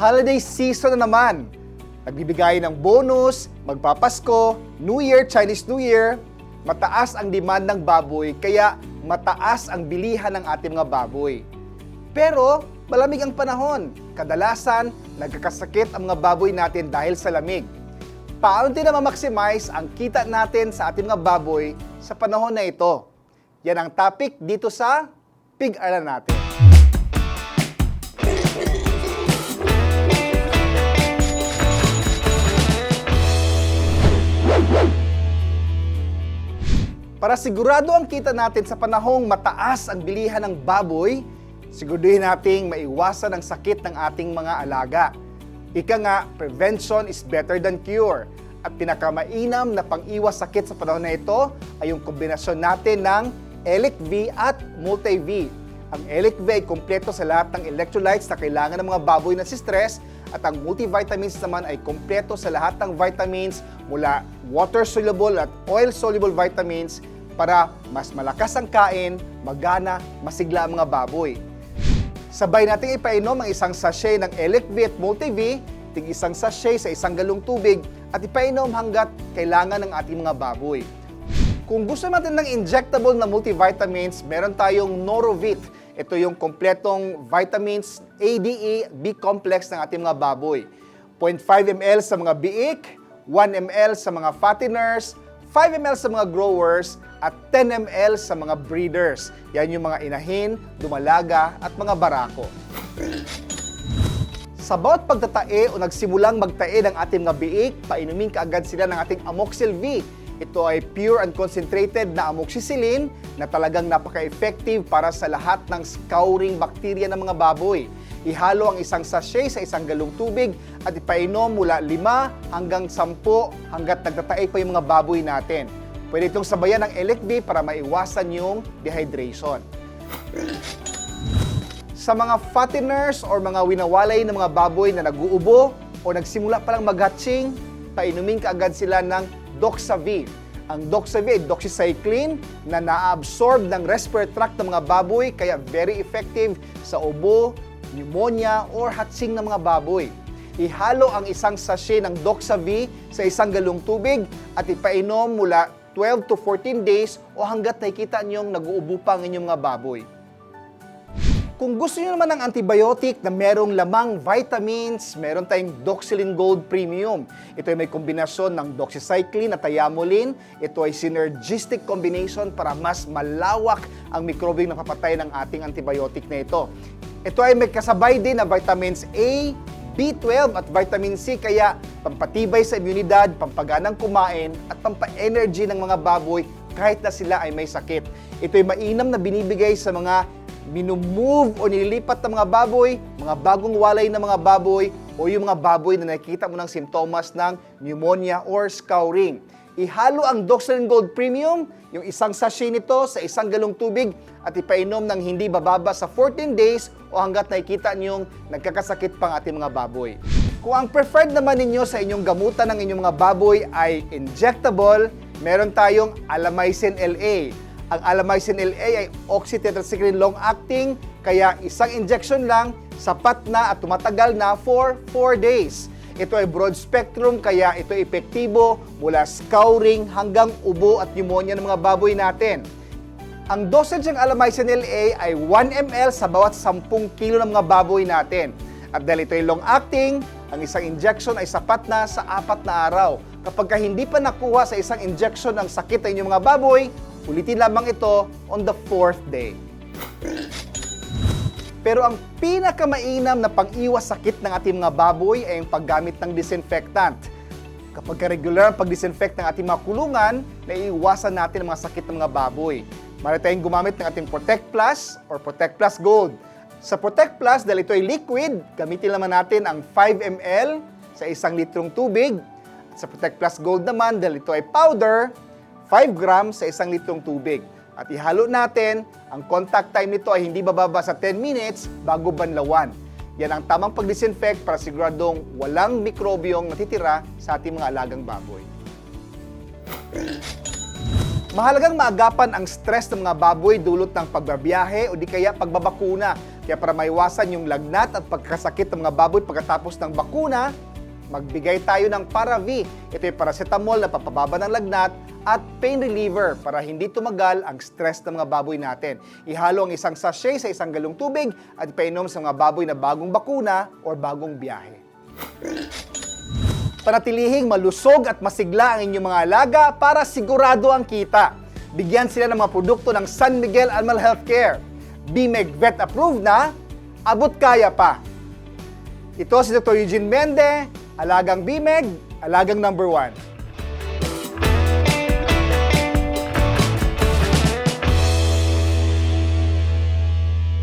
Holiday season na naman. Nagbibigay ng bonus, magpapasko, New Year, Chinese New Year. Mataas ang demand ng baboy, kaya mataas ang bilihan ng ating mga baboy. Pero malamig ang panahon. Kadalasan, nagkakasakit ang mga baboy natin dahil sa lamig. Paano din na ma-maximize ang kita natin sa ating mga baboy sa panahon na ito? Yan ang topic dito sa Pig-Aralan natin. Para sigurado ang kita natin sa panahong mataas ang bilihan ng baboy, siguraduhin nating maiwasan ang sakit ng ating mga alaga. Ika nga, prevention is better than cure. At pinakamainam na pang-iwas sakit sa panahon na ito ay yung kombinasyon natin ng Elic V at Multi V. Ang Elic V ay kumpleto sa lahat ng electrolytes na kailangan ng mga baboy na si stress at ang multivitamins naman ay kumpleto sa lahat ng vitamins mula water-soluble at oil-soluble vitamins para mas malakas ang kain, magana, masigla ang mga baboy. Sabay nating ipainom ang isang sachet ng Elic V at Multi V, tig isang sachet sa isang galong tubig at ipainom hanggat kailangan ng ating mga baboy. Kung gusto natin ng injectable na multivitamins, meron tayong Norovit. Ito yung kompletong vitamins A, D, E, B complex ng ating mga baboy. 0.5 ml sa mga biik, 1 ml sa mga fatteners, 5 ml sa mga growers, at 10 ml sa mga breeders. Yan yung mga inahin, dumalaga, at mga barako. Sa bawat pagtatae o nagsimulang magtae ng ating mga biik, painumin kaagad sila ng ating Amoxil V. Ito ay pure and concentrated na amoxicillin na talagang napaka-effective para sa lahat ng scouring bakterya ng mga baboy. Ihalo ang isang sachet sa isang galong tubig at ipainom mula 5 hanggang 10 hanggat nagtatae pa yung mga baboy natin. Pwede itong sabayan ng Elec B para maiwasan yung dehydration. Sa mga fatteners or mga winawalay ng mga baboy na nag-uubo o nagsimula palang mag-hatching, painumin kaagad sila ng Doxav. Ang Doxav ay doxycycline na na-absorb ng respiratory tract ng mga baboy kaya very effective sa ubo, pneumonia, or hatching ng mga baboy. Ihalo ang isang sachet ng Doxav sa isang galong tubig at ipainom mula 12 to 14 days o hanggat nakikita niyong nag-uubo pa ang inyong mga baboy. Kung gusto niyo naman ng antibiotic na merong lamang vitamins, meron tayong Doxylin Gold Premium. Ito ay may kombinasyon ng doxycycline at thiamulin. Ito ay synergistic combination para mas malawak ang mikrobyo na papatay ng ating antibiotic na ito. Ito ay may kasabay din na vitamins A, B12 at vitamin C kaya pampatibay sa imunidad, pampaganang kumain at pampa-energy ng mga baboy kahit na sila ay may sakit. Ito ay mainam na binibigay sa mga minumove o nililipat ng mga baboy, mga bagong walay na mga baboy, o yung mga baboy na nakikita mo ng simptomas ng pneumonia or scouring. Ihalo ang Doxylin Gold Premium, yung isang sachet nito sa isang galong tubig at ipainom ng hindi bababa sa 14 days o hanggat nakikita niyong nagkakasakit pang ating mga baboy. Kung ang preferred naman ninyo sa inyong gamutan ng inyong mga baboy ay injectable, meron tayong Alamycin LA. Ang Alamycin LA ay oxytetracycline long-acting, kaya isang injection lang, sapat na at tumatagal na for 4 days. Ito ay broad spectrum, kaya ito epektibo mula scouring hanggang ubo at pneumonia ng mga baboy natin. Ang dosage ng Alamycin LA ay 1 ml sa bawat 10 kilo ng mga baboy natin. At dahil ito ay long-acting, ang isang injection ay sapat na sa apat na araw. Kapag ka hindi pa nakuha sa isang injection ang sakit ng inyong mga baboy, ulitin lamang ito on the fourth day. Pero ang pinakamainam na pang-iwas sakit ng ating mga baboy ay ang paggamit ng disinfectant. Kapag ka regular ang pag-disinfect ng ating mga kulungan, naiiwasan natin ang mga sakit ng mga baboy. Mari tayong gumamit ng ating Protect Plus or Protect Plus Gold. Sa Protect Plus, dahil ito ay liquid, gamitin naman natin ang 5 ml sa isang litrong tubig. At sa Protect Plus Gold naman, dahil ito ay powder, 5 grams sa isang litrong tubig. At ihalo natin, ang contact time nito ay hindi bababa sa 10 minutes bago banlawan. Yan ang tamang pag-disinfect para siguradong walang mikrobyong natitira sa ating mga alagang baboy. Mahalagang maagapan ang stress ng mga baboy dulot ng pagbabiyahe o di kaya pagbabakuna. Kaya para maiwasan yung lagnat at pagkasakit ng mga baboy pagkatapos ng bakuna, magbigay tayo ng Paravi. Ito yung paracetamol na papababa ng lagnat at pain reliever para hindi tumagal ang stress ng mga baboy natin. Ihalo ang isang sachet sa isang galong tubig at ipainom sa mga baboy na bagong bakuna o bagong biyahe. Panatilihing malusog at masigla ang inyong mga alaga para sigurado ang kita. Bigyan sila ng mga produkto ng San Miguel Animal Healthcare. BMEG Vet approved na, abot kaya pa. Ito si Dr. Eugene Mende, alagang BMEG, alagang number one.